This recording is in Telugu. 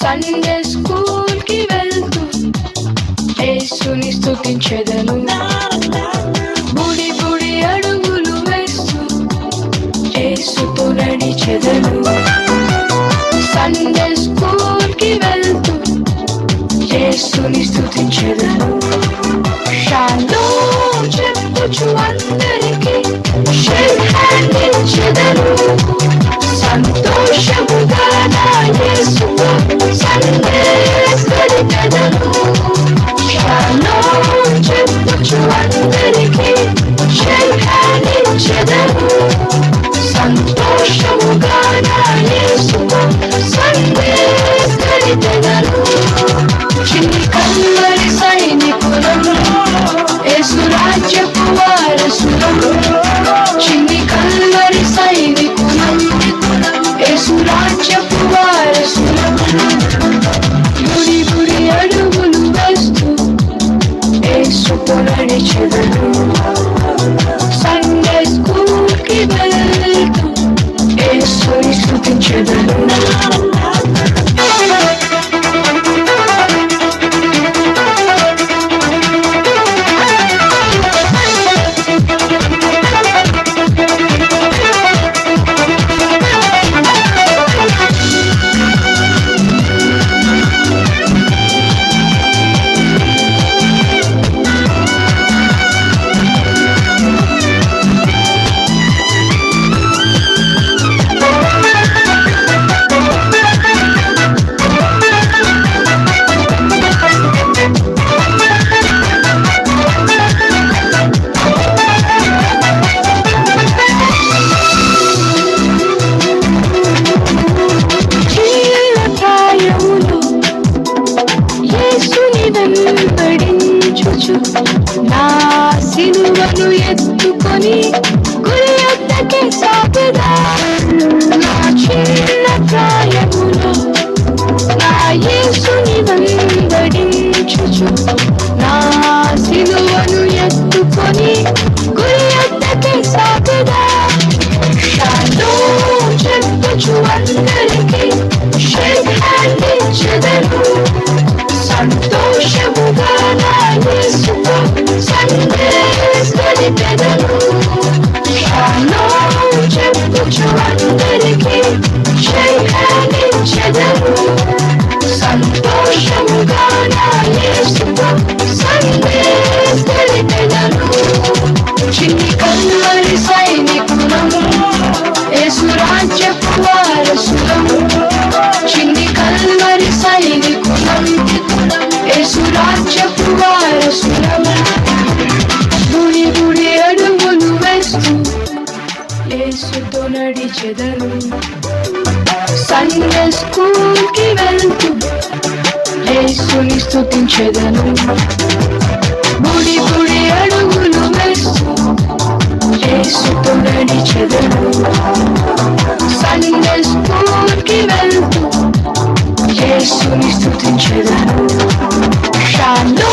సండే స్కూల్కి వెళ్తూ యేసుని స్థుతించెదను బుడి బుడి అడుగులు వేస్తూ యేసుతో నడిచెదను సండే స్కూల్కి వెళ్తూ యేసుని స్థుతించెదను షాలో చెప్పుచు అందరికీ షేక్ హ్యాండ్ ఇచ్చెదను చిన్ని కమ్మరి సైనికులం యేసు వారసులం చిన్ని కమ్మరి సైనికులం యేసు వారసులం గుడి గుడి అడుగులు వేస్తూ యేసుతో నడిచెదను సండే స్కూల్కి వెళ్తూ యేసుని స్తుతించెదను money. నడిచెదరు. సండే స్కూల్కి వెళ్తూ యేసుని స్తుతించెదను. గుడి గుడి అడుగులు వేస్తూ యేసుతో నడిచెదను సండే స్కూల్కి వెళ్తూ యేసుని స్తుతించెదను షాలో